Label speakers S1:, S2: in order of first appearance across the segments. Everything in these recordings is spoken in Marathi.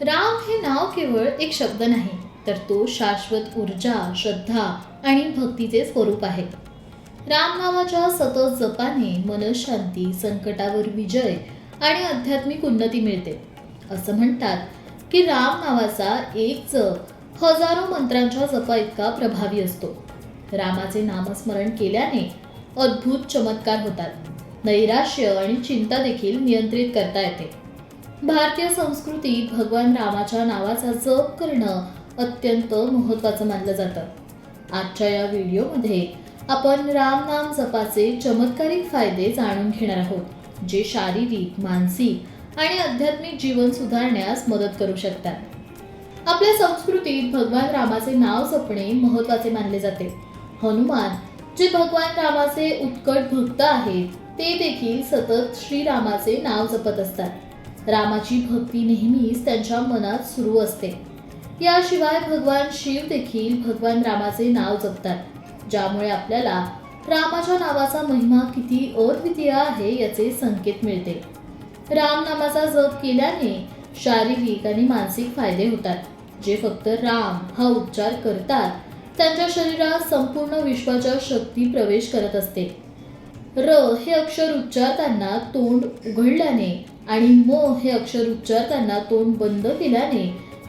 S1: राम हे नाव केवळ एक शब्द नाही तर तो शाश्वत ऊर्जा श्रद्धा आणि भक्तीचे स्वरूप आहे. राम नावाच्या सतत जपाने मनशांती संकटावर विजय आणि आध्यात्मिक उन्नती मिळते. असं म्हणतात की राम नावाचा एक जप हजारो मंत्रांच्या जपा इतका प्रभावी असतो. रामाचे नामस्मरण केल्याने अद्भुत चमत्कार होतात. नैराश्य आणि चिंता देखील नियंत्रित करता येते. भारतीय संस्कृतीत भगवान रामाच्या नावाचा जप करणं अत्यंत महत्त्वाचं मानलं जातं. आजच्या या व्हिडिओमध्ये आपण राम नाम जपाचे चमत्कारिक फायदे जाणून घेणार आहोत जे शारीरिक मानसिक आणि आध्यात्मिक जीवन सुधारण्यास मदत करू शकतात. आपल्या संस्कृतीत भगवान रामाचे नाव जपणे महत्त्वाचे मानले जाते. हनुमान जे भगवान रामाचे उत्कट भक्त आहेत ते देखील सतत श्रीरामाचे नाव जपत असतात. रामाची भक्ती नेहमीच त्यांच्या मनात सुरू असते. याशिवाय भगवान शिव देखील भगवान रामाचे नाव जपतात ज्यामुळे आपल्याला रामाच्या नावाचा महिमा किती अद्वितीय आहे याचे संकेत मिळते. राम नामाचा जप केल्याने शारीरिक आणि मानसिक फायदे होतात जे फक्त राम हा उच्चार करतात त्यांच्या शरीरात संपूर्ण विश्वाच्या शक्ती प्रवेश करत असते. र हे अक्षर उच्चारताना तोंड उघडल्याने आणि मोह हे अक्षर उच्चारताना तोंड बंद केल्याने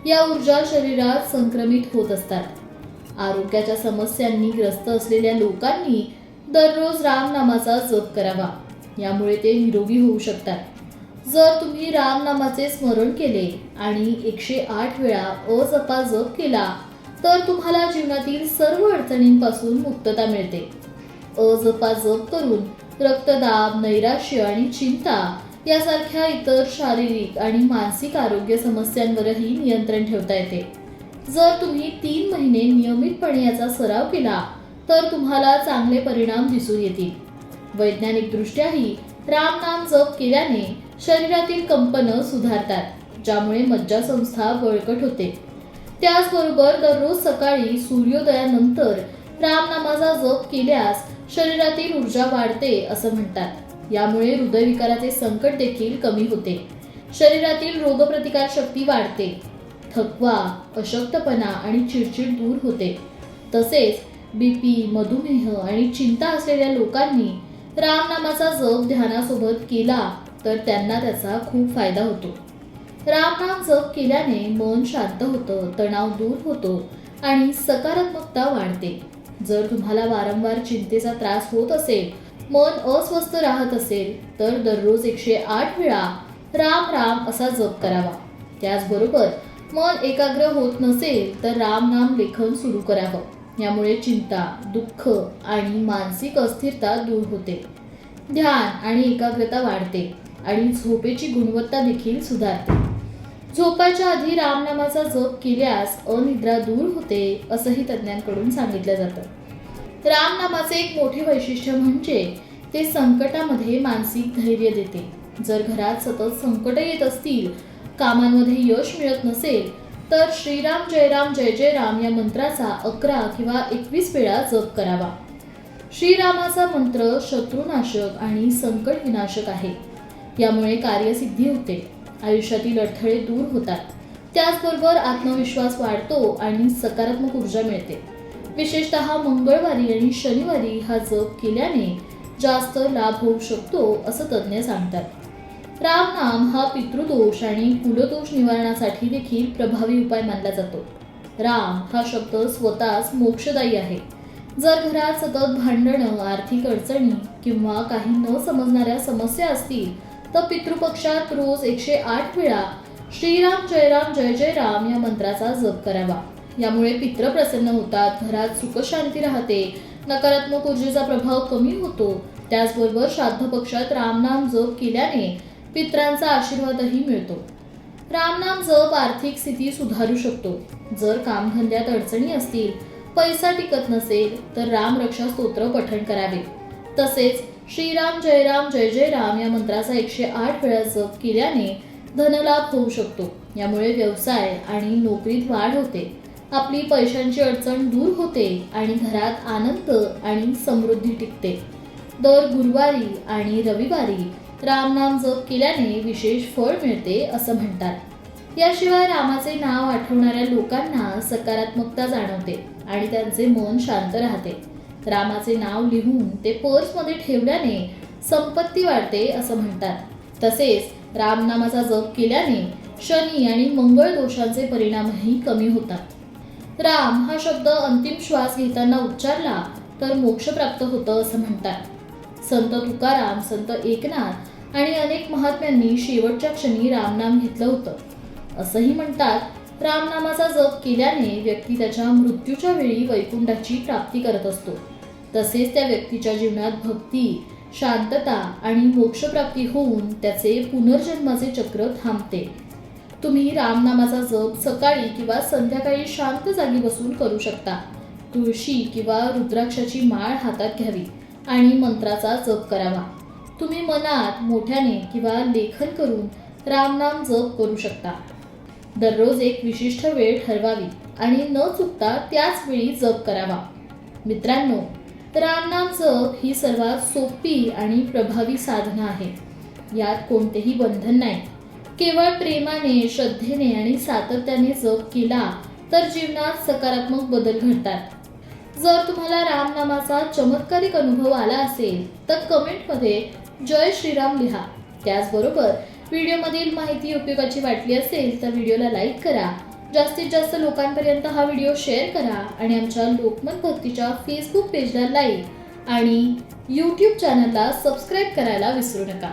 S1: या ऊर्जा शरीरात संक्रमित होत असतात. आरोग्याच्या समस्यांनी ग्रस्त असलेल्या लोकांनी दररोज रामनामाचा जप करावा. यामुळे ते निरोगी होऊ शकतात. जर तुम्ही रामनामाचे स्मरण केले आणि एकशे आठ वेळा अजपा जप केला तर तुम्हाला जीवनातील सर्व अडचणींपासून मुक्तता मिळते. अजपा जप करून रक्तदाब नैराश्य आणि चिंता यासारख्या इतर शारीरिक आणि मानसिक आरोग्य समस्यांवरही नियंत्रण ठेवता येते. जर तुम्ही तीन महिने नियमितपणे याचा सराव केला तर तुम्हाला चांगले परिणाम दिसून येतील. वैज्ञानिकदृष्ट्याही राम नाम जप केल्याने शरीरातील कंपनं सुधारतात ज्यामुळे मज्जासंस्था बळकट होते. त्याचबरोबर दररोज सकाळी सूर्योदयानंतर रामनामाचा जप केल्यास शरीरातील ऊर्जा वाढते असं म्हणतात. यामुळे हृदयविकाराचे संकट देखील कमी होते. शरीरातील रोगप्रतिकार शक्ती वाढते. थकवा अशक्तपणा आणि चिडचिड दूर होते. तसेच बीपी मधुमेह आणि चिंता असलेल्या लोकांनी रामनामाचा जप ध्यानासोबत केला तर त्यांना त्याचा खूप फायदा होतो. रामनाम जप केल्याने मन शांत होतं तणाव दूर होतो आणि सकारात्मकता वाढते. जर तुम्हाला वारंवार चिंतेचा त्रास होत असेल मन अस्वस्थ राहत असेल तर दररोज एकशे आठ वेळा राम राम असा जप करावा. त्याचबरोबर मन एकाग्र होत नसेल तर राम नाम लेखन सुरू करावं. यामुळे चिंता दुःख आणि मानसिक अस्थिरता दूर होते. ध्यान आणि एकाग्रता वाढते आणि झोपेची गुणवत्ता देखील सुधारते. झोपाच्या आधी रामनामाचा जप केल्यास अनिद्रा दूर होते असंही तज्ज्ञांकडून सांगितलं जातं. रामनामाचे एक मोठे वैशिष्ट्य म्हणजे ते संकटामध्ये मानसिक धैर्य देते. जर घरात सतत संकट येत असतील कामांमध्ये यश मिळत नसेल तर श्रीराम जयराम जय जय राम या मंत्राचा अकरा किंवा एकवीस वेळा जप करावा. श्रीरामाचा मंत्र शत्रुनाशक आणि संकट विनाशक आहे. यामुळे कार्यसिद्धी होते. आयुष्यातील अडथळे दूर होतात. त्याचबरोबर आत्मविश्वास वाढतो आणि सकारात्मक ऊर्जा मिळते. विशेषतः मंगळवारी आणि शनिवारी हा जप केल्याने जास्त लाभ होऊ शकतो असं तज्ज्ञ सांगतात. रामनाम हा पितृदोष आणि कुलदोष निवारणासाठी देखील प्रभावी उपाय मानला जातो. राम हा शब्द स्वतःच मोक्षदायी आहे. जर घरात सतत भांडणं आर्थिक अडचणी किंवा काही न समजणाऱ्या समस्या असतील तर पितृपक्षात रोज एकशे आठ वेळा श्रीराम जयराम जय जय राम या मंत्राचा जप करावा. यामुळे पित्र प्रसन्न होतात घरात सुखशांती राहते नकारात्मक ऊर्जेचा प्रभाव कमी होतो. त्याचबरोबर श्राद्ध पक्षात रामनाम जप केल्याने पित्रांचा आशीर्वादही मिळतो. रामनाम जप आर्थिक स्थिती सुधारू शकतो. जर कामधंद्यात अडचणी असतील पैसा टिकत नसेल तर राम रक्षा स्तोत्र पठण करावे. तसेच श्रीराम जयराम जय जय राम या मंत्राचा एकशे आठ वेळा जप केल्याने धनलाभ होऊ शकतो. यामुळे व्यवसाय आणि नोकरीत वाढ होते. आपली पैशांची अडचण दूर होते आणि घरात आनंद आणि समृद्धी टिकते. दर गुरुवारी आणि रविवारी रामनाम जप केल्याने विशेष फळ मिळते असं म्हणतात. याशिवाय रामाचे नाव आठवणाऱ्या लोकांना सकारात्मकता जाणवते आणि त्यांचे मन शांत राहते. रामाचे नाव लिहून ते पर्समध्ये ठेवल्याने संपत्ती वाढते असं म्हणतात. तसेच रामनामाचा जप केल्याने शनी आणि मंगळ दोषांचे परिणामही कमी होतात. राम हा शब्द अंतिम श्वास घेताना उच्चारला तर मोक्ष प्राप्त होतं असं म्हणतात. संत तुकाराम संत एकनाथ आणि अनेक महात्म्यांनी शेवटच्या क्षणी रामनाम घेतलं होतं. असंही म्हणतात रामनामाचा जप केल्याने व्यक्ती त्याच्या मृत्यूच्या वेळी वैकुंठाची प्राप्ती करत असतो. तसेच त्या व्यक्तीच्या जीवनात भक्ती शांतता आणि मोक्षप्राप्ती होऊन त्याचे पुनर्जन्माचे चक्र थांबते. तुम्ही रामनामाचा जप सकाळी किंवा संध्याकाळी शांत जागी बसून करू शकता. तुळशी किंवा रुद्राक्षाची माळ हातात घ्यावी आणि मंत्राचा जप करावा. तुम्ही मनात मोठ्याने किंवा लेखन करून रामनाम जप करू शकता. दररोज एक विशिष्ट वेळ ठरवावी आणि न चुकता त्याच वेळी जप करावा. मित्रांनो रामनाम जप ही सर्वात सोपी आणि प्रभावी साधना आहे. यात कोणतेही बंधन नाही. केवळ प्रेमाने श्रद्धेने आणि सातत्याने जप केला तर जीवनात सकारात्मक बदल घडतात. जर तुम्हाला रामनामाचा चमत्कारिक अनुभव आला असेल तर कमेंटमध्ये जय श्रीराम लिहा. त्याचबरोबर व्हिडिओमधील माहिती उपयोगाची वाटली असेल तर व्हिडिओला लाईक करा. जास्तीत जास्त लोकांपर्यंत हा व्हिडिओ शेअर करा आणि आमच्या लोकमत भक्तीच्या फेसबुक पेजला लाईक आणि यूट्यूब चॅनलला सबस्क्राईब करायला विसरू नका.